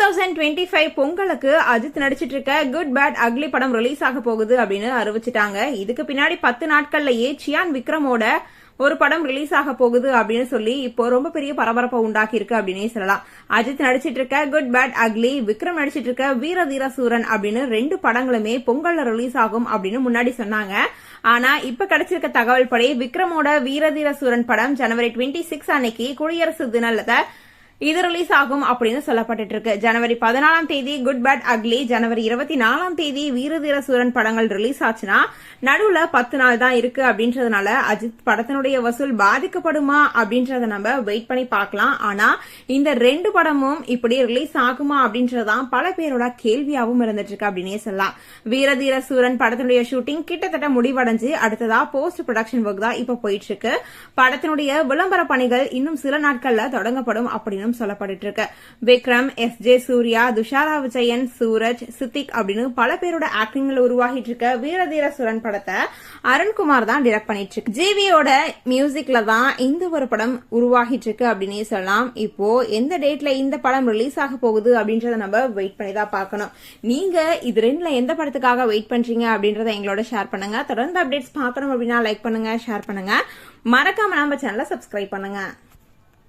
Thousand twenty five பொங்கலுக்கு அஜித் நடிச்சிட்டு இருக்க குட் பேட் அக்லி படம் ரிலீஸ் ஆக போகுது அப்படின்னு அறிவிச்சிட்டாங்க. இதுக்கு பின்னாடி பத்து நாட்கள்லயே சியான் விக்ரமோட ஒரு படம் ரிலீஸ் ஆக போகுது அப்படின்னு சொல்லி இப்போ ரொம்ப பெரிய பரபரப்பை உண்டாக்கி இருக்கு அப்படின்னே சொல்லலாம். அஜித் நடிச்சிட்டு இருக்க குட் பேட் அக்லி விக்ரம் நடிச்சிட்டு இருக்க வீர தீர சூரன் அப்படின்னு ரெண்டு படங்களுமே பொங்கல்ல ரிலீஸ் ஆகும் அப்படின்னு முன்னாடி சொன்னாங்க. ஆனா இப்ப கிடைச்சிருக்க தகவல் படி விக்ரமோட வீரதீர சூரன் படம் ஜனவரி டுவெண்ட்டி சிக்ஸ் அன்னைக்கு குடியரசு தினத்தை இது ரிலீஸ் ஆகும் அப்படின்னு சொல்லப்பட்டு இருக்கு ஜனவரி பதினாலாம் தேதி குட் பேட் அக்லி ஜனவரி இருபத்தி நாலாம் தேதி வீரதீர சூரன் படங்கள் ரிலீஸ் ஆச்சுன்னா நடுவுல பத்து நாள் தான் இருக்கு அப்படின்றதுனால அஜித் படத்தினுடைய வசூல் பாதிக்கப்படுமா அப்படின்றத நம்ம வெயிட் பண்ணி பார்க்கலாம். ஆனா இந்த ரெண்டு படமும் இப்படி ரிலீஸ் ஆகுமா அப்படின்றதுதான் பல பேரோட கேள்வியாவும் இருந்துட்டு இருக்கு அப்படின்னே சொல்லலாம். வீரதீர சூரன் படத்தினுடைய ஷூட்டிங் கிட்டத்தட்ட முடிவடைஞ்சு அடுத்ததா போஸ்ட் ப்ரொடக்ஷன் ஒர்க் தான் இப்ப போயிட்டு இருக்கு படத்தினுடைய விளம்பர பணிகள் இன்னும் சில நாட்கள்ல தொடங்கப்படும் அப்படின்னு சொல்லப்பட்டு இருக்கு. விக்ரம் எஸ் ஜே சூர்யா துஷாரா விஜயன் சூரஜ் சித்திக் அப்படின்னு பல பேரோட ஆக்டிங்ல உருவாகிட்டு இருக்க வீரதீர சுரன் படத்தை அருண்குமார் தான் டிரெக்ட் பண்ணிட்டு இருக்கு. ஜிவியோட மியூசிக்ல தான் இந்த ஒரு படம் உருவாகிட்டு இருக்கு அப்படின்னே சொல்லலாம். இப்போ எந்த டேட்ல இந்த படம் ரிலீஸ் ஆக போகுது அப்படின்றத நம்ம வெயிட் பண்ணி தான் பார்க்கணும். நீங்க இது ரெண்டுல எந்த படத்துக்காக வெயிட் பண்றீங்க அப்படின்றத எங்களோட ஷேர் பண்ணுங்க. தொடர்ந்து அப்டேட்ஸ் பார்க்கணும் அப்படின்னா லைக் பண்ணுங்க ஷேர் பண்ணுங்க. மறக்காம நம்ம சேனலை சப்ஸ்கிரைப் பண்ணுங்க.